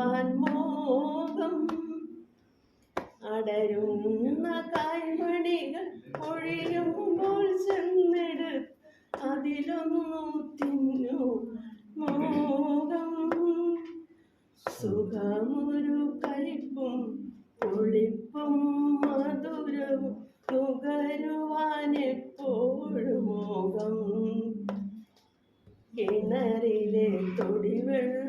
പോകുവാൻ മോഹം. അടരുന്ന കൈമണികൾ ഒഴിയുമ്പോൾ ചെന്നെടു അതിലൊന്നു തിന്നു. മോഹം. സുഖമൊരു കയ്പും പുളിപ്പും മധുരവും നുകരുവാനെപ്പോഴും മോഹം. കിണറിലെ തൊടിവെള്ളം